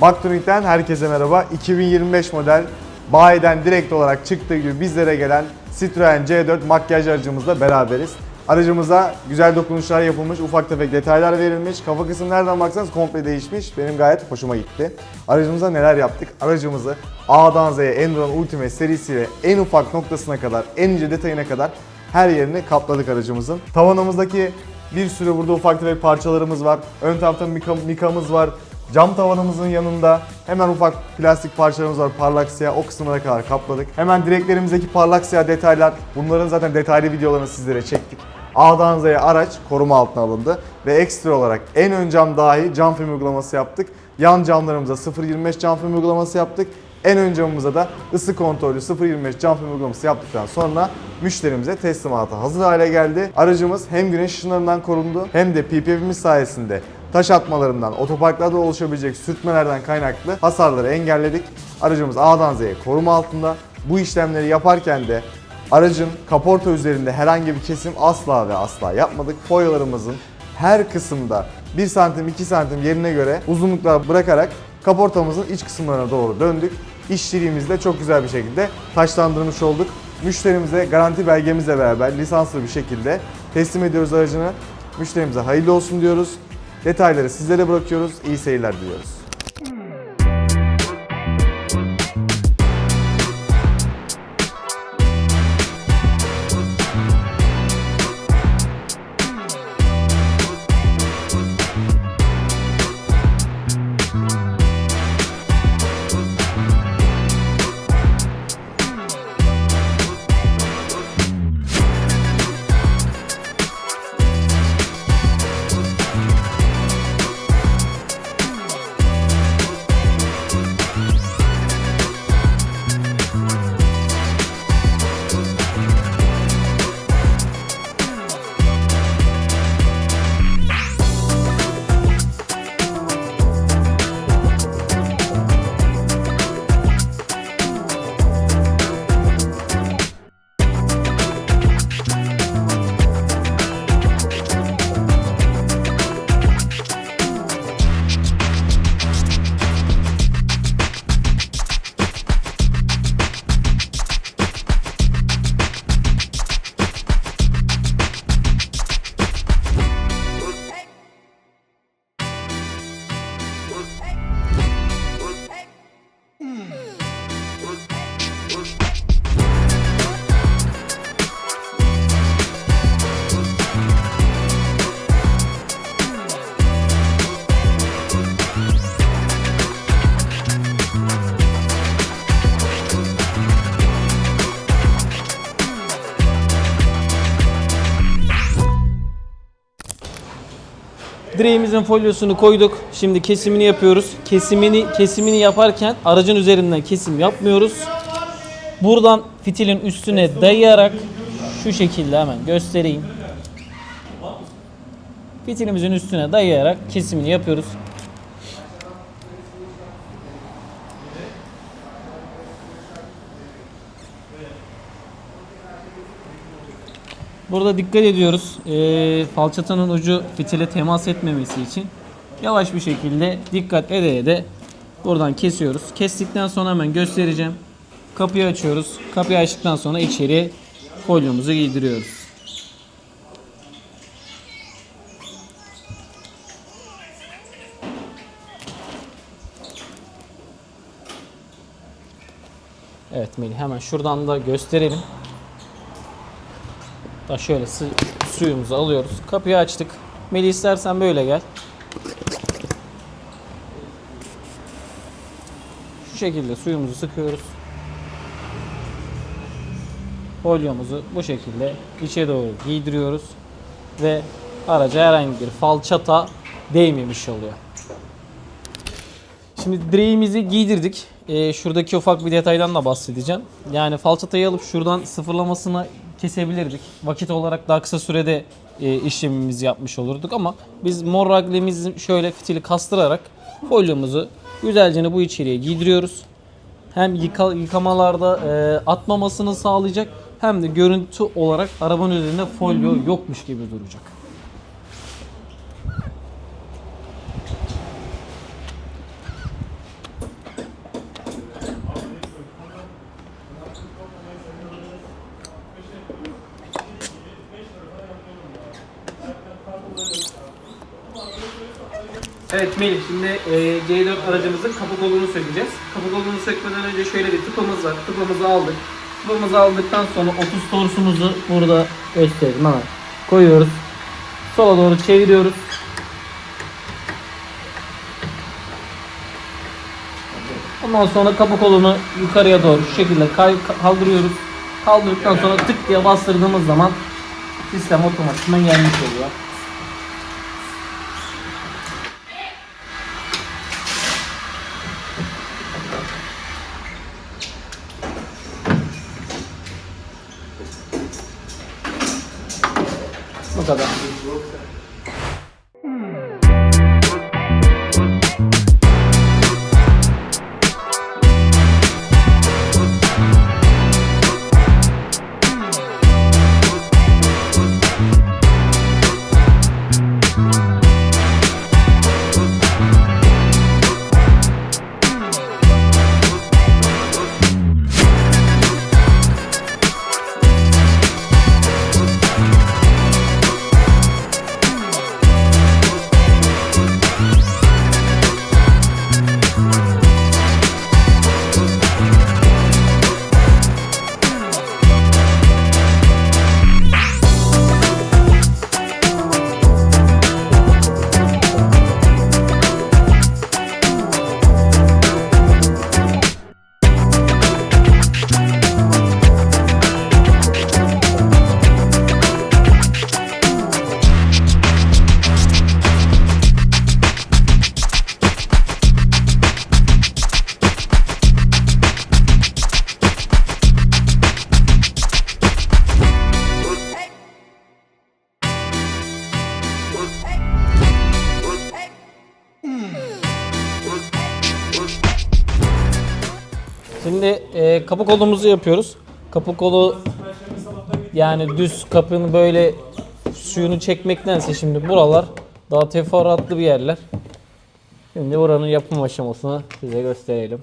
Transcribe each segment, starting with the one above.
Maktuning'den herkese merhaba. 2025 model bayiden direkt olarak çıktığı gibi bizlere gelen Citroen C4 makyaj aracımızla beraberiz. Aracımıza güzel dokunuşlar yapılmış, ufak tefek detaylar verilmiş. Kafa kısmı nereden baksanız komple değişmiş. Benim gayet hoşuma gitti. Aracımıza neler yaptık? Aracımızı A'dan Z'ye Endron Ultimate serisiyle en ufak noktasına kadar, en ince detayına kadar her yerini kapladık aracımızın. Tavanımızdaki bir sürü burada ufak tefek parçalarımız var. Ön tarafta mika, mikamız var. Cam tavanımızın yanında hemen ufak plastik parçalarımız var parlak siyah o kısımlara kadar kapladık. Hemen direklerimizdeki parlak siyah detaylar bunların zaten detaylı videolarını sizlere çektik. A'dan Z'ye araç koruma altına alındı ve ekstra olarak en ön cam dahi cam film uygulaması yaptık. Yan camlarımıza 0.25 cam film uygulaması yaptık. En ön camımıza da ısı kontrollü 0.25 cam film uygulaması yaptıktan sonra müşterimize teslimata hazır hale geldi. Aracımız hem güneş ışınlarından korundu hem de PPF'imiz sayesinde taş atmalarından, otoparklarda oluşabilecek sürtmelerden kaynaklı hasarları engelledik. Aracımız A'dan Z'ye koruma altında. Bu işlemleri yaparken de aracın kaporta üzerinde herhangi bir kesim asla ve asla yapmadık. Foyalarımızın her kısımda 1 santim 2 santim yerine göre uzunluklar bırakarak kaportamızın iç kısımlarına doğru döndük. İşçiliğimizi de çok güzel bir şekilde taşlandırmış olduk. Müşterimize garanti belgemizle beraber lisanslı bir şekilde teslim ediyoruz aracını. Müşterimize hayırlı olsun diyoruz. Detayları sizlere bırakıyoruz. İyi seyirler diliyoruz. Direğimizin folyosunu koyduk. Şimdi kesimini yapıyoruz. Kesimini kesimini yaparken aracın üzerinden kesim yapmıyoruz. Buradan fitilin üstüne dayayarak şu şekilde hemen göstereyim. Fitilimizin üstüne dayayarak kesimini yapıyoruz. Burada dikkat ediyoruz. Ee, falçatanın ucu fitile temas etmemesi için yavaş bir şekilde dikkat ede ede buradan kesiyoruz. Kestikten sonra hemen göstereceğim. Kapıyı açıyoruz. Kapıyı açtıktan sonra içeri folyomuzu giydiriyoruz. Evet Melih hemen şuradan da gösterelim. Da şöyle su- suyumuzu alıyoruz. Kapıyı açtık. Melih istersen böyle gel. Şu şekilde suyumuzu sıkıyoruz. Folyomuzu bu şekilde içe doğru giydiriyoruz. Ve araca herhangi bir falçata değmemiş oluyor. Şimdi direğimizi giydirdik. Ee, şuradaki ufak bir detaydan da bahsedeceğim. Yani falçatayı alıp şuradan sıfırlamasına kesebilirdik. Vakit olarak daha kısa sürede e, işlemimizi yapmış olurduk ama biz mor raglemizi şöyle fitili kastırarak folyomuzu güzelce bu içeriye giydiriyoruz. Hem yıka, yıkamalarda e, atmamasını sağlayacak hem de görüntü olarak arabanın üzerinde folyo yokmuş gibi duracak. Evet Melih şimdi e, C4 aracımızın kapı kolunu sökeceğiz. Kapı kolunu sökmeden önce şöyle bir tıpamız var. Tıpamızı aldık. Tıpamızı aldıktan sonra 30 torsumuzu burada gösterelim hemen. Koyuyoruz. Sola doğru çeviriyoruz. Ondan sonra kapı kolunu yukarıya doğru şu şekilde kaldırıyoruz. Kaldırdıktan sonra tık diye bastırdığımız zaman sistem otomatikman gelmiş oluyor. Bu Şimdi e, kapı kolumuzu yapıyoruz. Kapı kolu yani düz kapının böyle suyunu çekmektense şimdi buralar daha teferruatlı bir yerler. Şimdi buranın yapım aşamasını size gösterelim.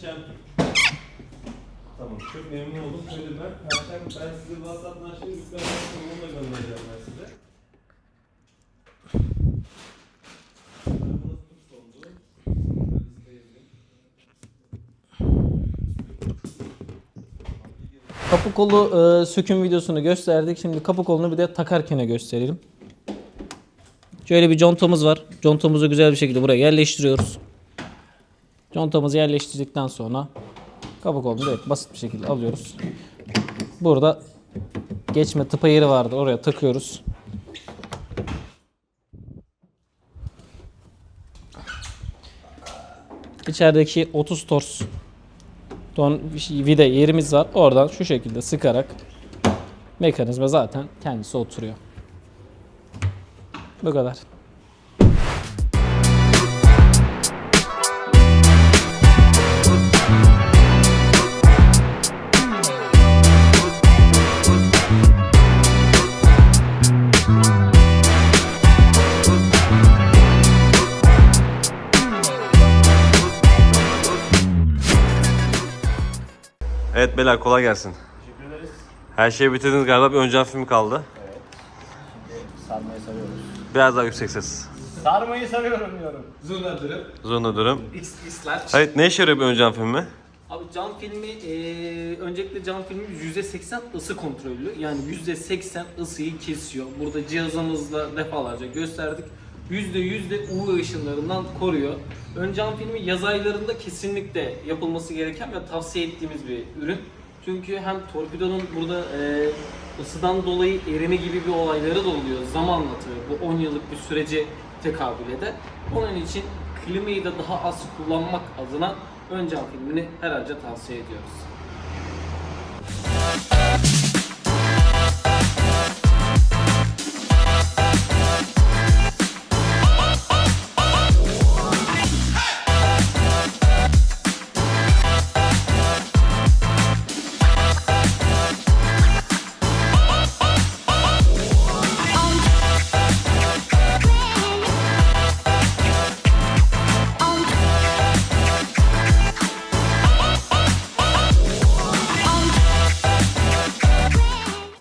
Şentürk. Tamam, çok memnun oldum. Şöyle ben, ben size WhatsApp'tan şimdi yüklenme sunumunu da göndereceğim ben size. Kapı kolu e, söküm videosunu gösterdik. Şimdi kapı kolunu bir de takarken gösterelim. Şöyle bir contamız var. Contamızı güzel bir şekilde buraya yerleştiriyoruz. Contamızı yerleştirdikten sonra kapı kolunu direkt basit bir şekilde alıyoruz. Burada geçme tıpa yeri vardı. Oraya takıyoruz. İçerideki 30 tors ton vida yerimiz var. Oradan şu şekilde sıkarak mekanizma zaten kendisi oturuyor. Bu kadar. Evet beyler kolay gelsin. Teşekkür ederiz. Her şeyi bitirdiniz galiba bir önceden film kaldı. Sarmayı sarıyorum. Biraz daha yüksek ses. Sarmayı sarıyorum diyorum. Zorunda durum. X'ler. Evet ne işe yarıyor bir önceden filmi? Abi cam filmi eee, öncelikle cam filmi %80 ısı kontrollü. Yani %80 ısıyı kesiyor. Burada cihazımızla defalarca gösterdik. %100 de UV ışınlarından koruyor. Ön cam filmi yaz aylarında kesinlikle yapılması gereken ve tavsiye ettiğimiz bir ürün. Çünkü hem torpidonun burada eee, ısıdan dolayı erime gibi bir olayları da oluyor. Zamanla tabii bu 10 yıllık bir sürece tekabül eder. Onun için klimayı da daha az kullanmak adına ön cam filmini herhalde tavsiye ediyoruz.